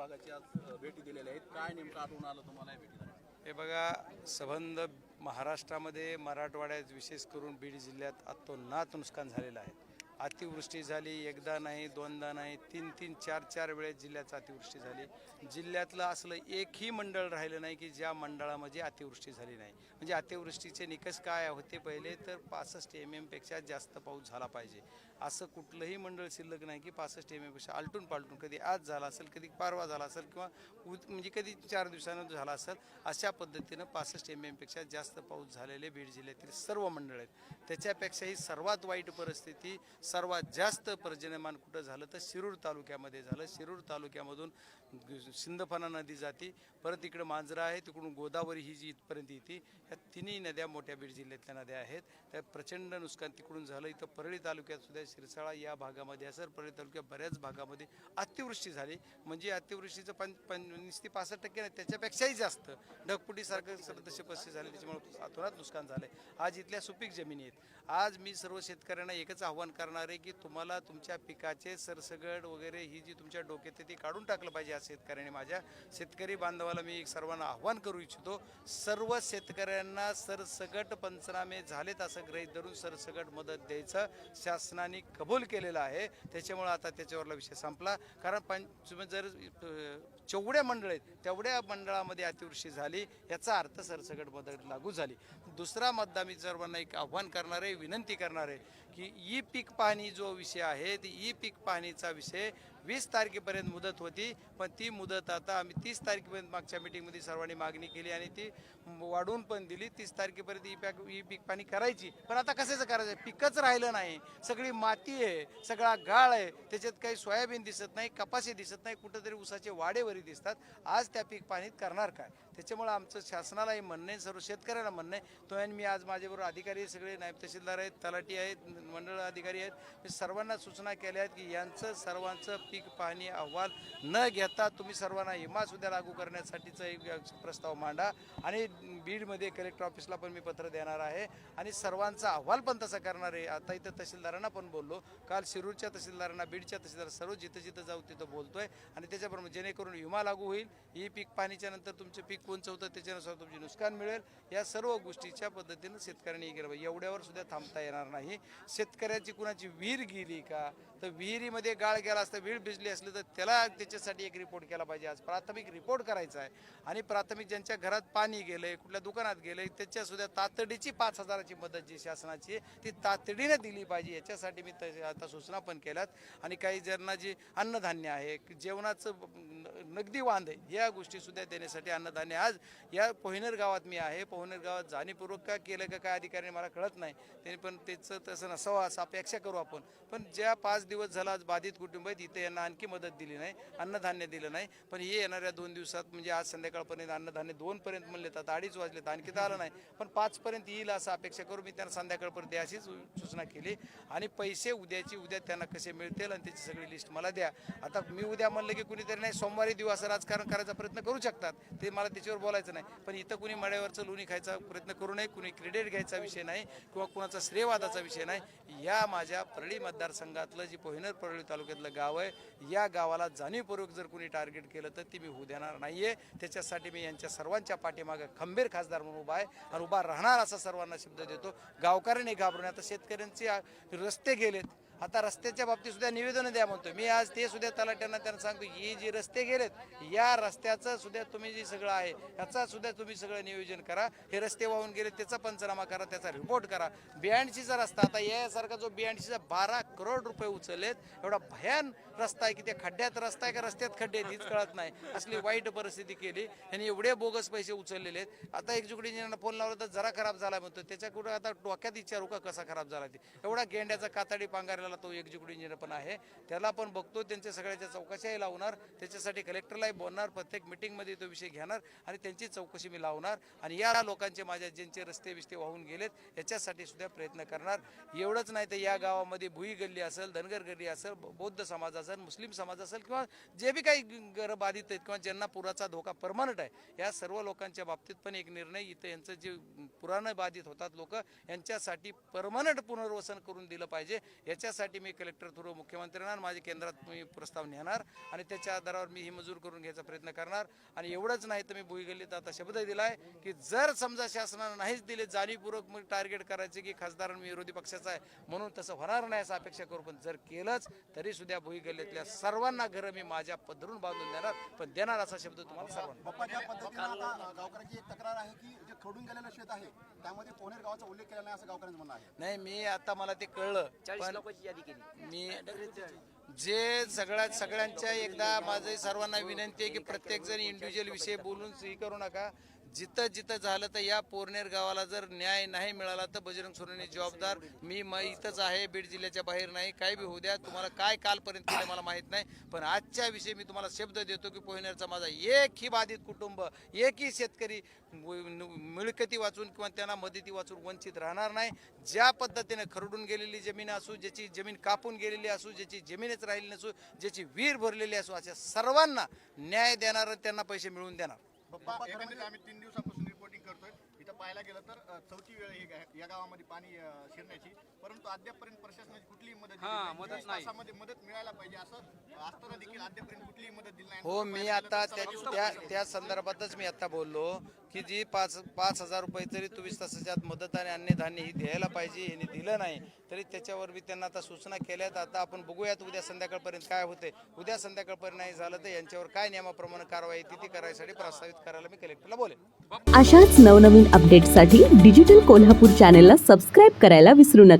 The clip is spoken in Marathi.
विभागाची आज भेटी दिलेल्या आहेत. काय नेमकं आढळून आलं तुम्हाला या भेटीला? हे बघा सबंध महाराष्ट्रामध्ये मराठवाड्यात विशेष करून बीड जिल्ह्यात अतोनात नुकसान झालेलं आहे. अतिवृष्टी झाली एकदा नाही दोनदा नाही तीन तीन चार चार वेळेस जिल्ह्यात अतिवृष्टी झाली. जिल्ह्यातलं असलं एकही मंडळ राहिलं नाही की ज्या मंडळामध्ये अतिवृष्टी झाली नाही. म्हणजे अतिवृष्टीचे निकष काय होते पहिले तर पासष्ट एम एमपेक्षा जास्त पाऊस झाला पाहिजे. असं कुठलंही मंडळ शिल्लक नाही की पासष्ट एम एमपेक्षा आलटून पालटून कधी आज झाला असेल कधी परवा झाला असेल किंवा उद म्हणजे कधी चार दिवसानंतर झाला असेल अशा पद्धतीनं पासष्ट एम एमपेक्षा जास्त पाऊस झालेले बीड जिल्ह्यातील सर्व मंडळ आहेत. त्याच्यापेक्षाही सर्वात वाईट परिस्थिती सर्वात जास्त पर्जन्यमान कुठं झालं तर शिरूर तालुक्यामध्ये झालं. शिरूर तालुक्यामधून सिंदफणा नदी जाते परत इकडं मांजरा आहे तिकडून गोदावरी ही जी इथपर्यंत येते ह्या तिन्ही नद्या मोठ्या बीड जिल्ह्यातल्या नद्या आहेत. त्या प्रचंड नुकसान तिकडून झालं. इथं परळी तालुक्यात सुद्धा शिरसाळा या भागामध्ये असं परळी तालुक्यात बऱ्याच भागामध्ये अतिवृष्टी झाली. म्हणजे अतिवृष्टीचं पं पंचवीस ते पासष्ट टक्के नाही त्याच्यापेक्षाही जास्त. ढगपुटीसारखं सदस्य पस्तीस झाले त्याच्यामुळे अतोनात नुकसान आहे आज इथल्या सुपीक जमिनी आहेत. आज मी सर्व शेतकऱ्यांना एकच आव्हान करणार आहे की तुम्हाला तुमच्या पिकाचे सरसगड वगैरे ही जी तुमच्या डोक्यात आहे ती काढून टाकलं पाहिजे या शेतकऱ्यांनी माझ्या शेतकरी बांधवाला मी एक सर्वांना आव्हान करू इच्छितो. सर्व शेतकऱ्यांना सरसगट पंचनामे झालेत असं गृहीत धरून सरसगट मदत द्यायचं शासनाने कबूल केलेलं आहे. त्याच्यामुळं आता त्याच्यावरला विषय संपला. कारण पंच जर जेवढ्या मंडळ आहेत तेवढ्या मंडळामध्ये अतिवृष्टी झाली याचा अर्थ सरसगट मदत लागू झाली. दुसरा मतदा मी सर्वांना एक आव्हान करणार आहे विनंती करणार आहे की ई पीक पाणी जो विषय आहे ती ई पीक पाहणीचा विषय वीस तारखेपर्यंत मुदत होती पण ती मुदत आता आम्ही तीस तारखेपर्यंत मागच्या मिटिंगमध्ये सर्वांनी मागणी केली आणि ती वाढवून पण दिली. तीस तारखेपर्यंत ई पॅक ई पीक पाणी करायची. पण आता कशाचं करायचं? पिकच राहिलं नाही. सगळी माती आहे सगळा गाळ आहे. त्याच्यात काही सोयाबीन दिसत नाही कपाशी दिसत नाही कुठंतरी उसाचे वाडेवरी दिसतात. आज त्या पीक पाणीत करणार काय? त्याच्यामुळे आमचं शासनालाही म्हणणं आहे सर्व शेतकऱ्याला म्हणणं आहे. तो आणि मी आज माझ्याबरोबर अधिकारी सगळे नायब तहसीलदार आहेत तलाठी आहेत मंडळ अधिकारी आहेत. मी सर्वांना सूचना केल्या आहेत की यांचं सर्वांचं पीक पाहणी अहवाल न घेता तुम्ही सर्वांना विमा सुद्धा लागू करण्यासाठीचा एक प्रस्ताव मांडा. आणि बीडमध्ये कलेक्टर ऑफिसला पण मी पत्र देणार आहे. आणि सर्वांचा अहवाल पण तसा करणार आहे. आता इथं तहसीलदारांना पण बोललो. काल शिरूरच्या तहसीलदारांना बीडच्या तहसीलदार सर्व जिथं जिथं जाऊ तिथं बोलतोय. आणि त्याच्याप्रमाणे जेणेकरून विमा लागू होईल. ही पीक पाणीच्या नंतर तुमचे पीक कोणचं होतं त्याच्यानुसार तुमचे नुकसान मिळेल. या सर्व गोष्टीच्या पद्धतीनं शेतकऱ्यांनी हे केलं पाहिजे. एवढ्यावर सुद्धा थांबता येणार नाही. शेतकऱ्याची कुणाची विहीर गेली का? तर विहिरीमध्ये गाळ गेला असता विहीर भिजली असली तर त्याला त्याच्यासाठी एक रिपोर्ट केला पाहिजे आज. प्राथमिक रिपोर्ट करायचा आहे. आणि प्राथमिक ज्यांच्या घरात पाणी गेलंय कुठल्या दुकानात गेलंय त्याच्यासुद्धा तातडीची पाच हजाराची मदत जी शासनाची आहे, ती तातडीने दिली पाहिजे. याच्यासाठी मी त- आता सूचना पण केल्यात. आणि काही ज्यांना जी अन्नधान्य आहे जेवणाचं नगदी वांद आहे या गोष्टीसुद्धा देण्यासाठी अन्नधान्य आज या पोहिनर गावात मी आहे. पोहिनर गावात जाणीवपूर्वक का केलं का काय अधिकाऱ्यांनी मला कळत नाही. त्यांनी पण त्याचं तसं नसावं असं अपेक्षा करू आपण. पण ज्या पाच दिवस झाला आज बाधित कुटुंब आहेत इथे यांना आणखी मदत दिली नाही अन्नधान्य दिलं नाही. पण हे येणाऱ्या दोन दिवसात म्हणजे आज संध्याकाळपर्यंत अन्नधान्य दोनपर्यंत म्हणले तर अडीच वाजले तर आणखी तर आलं नाही. पण पाचपर्यंत येईल असं अपेक्षा करून मी त्यांना संध्याकाळपर्यंत अशीच सूचना केली. आणि पैसे उद्याची उद्या त्यांना कसे मिळतील आणि त्याची सगळी लिस्ट मला द्या. आता मी उद्या म्हणलं की कुणीतरी नाही सोमवारी देऊ असं राजकारण करायचा प्रयत्न करू शकतात. ते मला त्याच्यावर बोलायचं नाही. पण इथं कुणी मड्यावरचं लोणी खायचा प्रयत्न करू नये कुणी क्रेडिट घ्यायचा विषय नाही किंवा कुणाचा श्रेयवादाचा विषय नाही. या माझ्या परळी मतदारसंघातलं जी पोहिनर परळी तालुक्यातलं गाव आहे या गावाला जाणीवपूर्वक जर कुणी टार्गेट केलं तर ती मी होऊ देणार नाहीये. त्याच्यासाठी मी यांच्या सर्वांच्या पाठीमागे खंबीर खासदार म्हणून उभा आहे आणि उभा राहणार असा सर्वांना शब्द देतो. गावकऱ्यांनी घाबरून आता शेतकऱ्यांचे रस्ते गेलेत. आता रस्त्याच्या बाबतीत सुद्धा निवेदन द्या म्हणतो मी आज ते सुद्धा तलाट्यांना त्यांना सांगतो ही जी रस्ते गेलेत या रस्त्याचं सुद्धा तुम्ही जे सगळं आहे ह्याचा सुद्धा तुम्ही सगळं नियोजन करा. हे रस्ते वाहून गेले त्याचा पंचनामा करा त्याचा रिपोर्ट करा. ब्याऐंशीचा रस्ता आता यासारखा जो ब्याऐंशीचा बारा करोड रुपये उचललेत एवढा भयान रस्ता आहे की त्या खड्ड्यात रस्ता आहे का रस्त्यात खड्डे आहेत हीच कळत नाही. असली वाईट परिस्थिती केली आणि एवढे बोगस पैसे उचललेले आहेत. आता एक्झिक्युटिव्ह इंजिनियरना फोन लावला तर जरा खराब झाला म्हणतो त्याच्या कुठं आता डोक्यात विचारू का कसा खराब झाला ते. एवढा गेंड्याचा कातडी पांगारला तो एक्झिक्युटिव्ह इंजिनियर पण आहे त्याला पण बघतो त्यांच्या सगळ्याच्या चौकशाही लावणार त्याच्यासाठी कलेक्टरलाही बोलणार प्रत्येक मिटिंगमध्ये तो विषय घेणार आणि त्यांची चौकशी मी लावणार आणि या लोकांचे माझ्या ज्यांचे रस्ते बिस्ते वाहून गेलेत याच्यासाठी सुद्धा प्रयत्न करणार. एवढंच नाही तर या गावामध्ये भुई गल्ली असेल धनगर गल्ली असेल बौद्ध समाज असेल मुस्लिम समाज असेल किंवा जे बी काही घर बाधित आहेत किंवा ज्यांना पुराचा धोका परमनंट आहे या सर्व लोकांच्या बाबतीत पण एक निर्णय इथं यांचं जे पुरानं बाधित होतात लोक यांच्यासाठी परमनंट पुनर्वसन करून दिलं पाहिजे याच्यासाठी त्यासाठी मी कलेक्टर थ्रू मुख्यमंत्र्यांना आणि माझ्या केंद्रात मी प्रस्ताव नेणार आणि त्याच्या आधारावर मी ही मंजूर करून घ्यायचा प्रयत्न करणार. आणि एवढंच नाही तर मी भुई गल्लीत आता शब्द दिलाय की जर समजा शासनानं नाहीच दिले जाणीवपूर्वक मग टार्गेट करायचे की खासदार मी विरोधी पक्षाचा आहे म्हणून तसं होणार नाही असं अपेक्षा करू. पण जर केलंच तरी सुद्धा भुई गल्लीतल्या सर्वांना घरं मी माझ्या पदरून बांधून देणार पण देणार असा शब्द तुम्हाला सर्वांना. बाप्पा ज्या पद्धतीनं आता गावकऱ्यांची एक तक्रार आहे की जे खडून गेलेलं शेत आहे त्यामध्ये पोनेर गावाचा उल्लेख केला नाही असं गावकऱ्यांचं म्हणणं आहे. नाही मी आता मला ते कळलं पण मी जे सगळ्या सगळ्यांच्या एकदा माझं सर्वांना विनंती आहे की प्रत्येक जण इंडिव्हिज्युअल विषय बोलून हे करू नका. जिथं जिथं झालं तर या पोरनेर गावाला जर न्याय नाही मिळाला तर बजरंग सोरेने जबाबदार. मी म इथंच आहे बीड जिल्ह्याच्या बाहेर नाही. काय बी होऊ द्या. तुम्हाला काय कालपर्यंत केलं मला माहीत नाही. पण आजच्या विषयी मी तुम्हाला शब्द देतो की पोहनेरचा माझा एकही बाधित कुटुंब एकही शेतकरी मिळकती वाचून किंवा त्यांना मदती वाचून वंचित राहणार नाही. ज्या पद्धतीने खरडून गेलेली जमीन असू ज्याची जमीन कापून गेलेली असू ज्याची जमीनच राहिली नसू ज्याची वीर भरलेली असू अशा सर्वांना न्याय देणार त्यांना पैसे मिळवून देणार. बाप्पा एकंदरीत आम्ही तीन दिवसापासून रिपोर्टिंग करतोय. इथं पाहायला गेलं तर चौथी वेळ ही गा- या गावामध्ये पाणी अ, शिरण्याची. परंतु अद्यापपर्यंत प्रशासनाची कुठलीही मदत दिली नाही. वीस तासामध्ये मदत मिळायला पाहिजे असं असताना देखील अद्यापर्यंत कुठलीही मदत हो मी आता त्या त्या संदर्भातच मी आता बोललो की जी पाच पाच हजार रुपये तरी चोवीस तासाच्या आत मदत आणि अन्नधान्य ही द्यायला पाहिजे यांनी दिलं नाही तरी त्याच्यावर मी त्यांना आता सूचना केल्यात. आता आपण बघूयात उद्या संध्याकाळपर्यंत काय होते उद्या संध्याकाळपर्यंत नाही झालं तर यांच्यावर काय नियमाप्रमाणे कारवाई ती ती करायसाठी प्रस्तावित करायला मी कलेक्टरला बोले अशाच नवनवीन अपडेटसाठी डिजिटल कोल्हापूर चॅनेलला सबस्क्राईब करायला विसरू नका.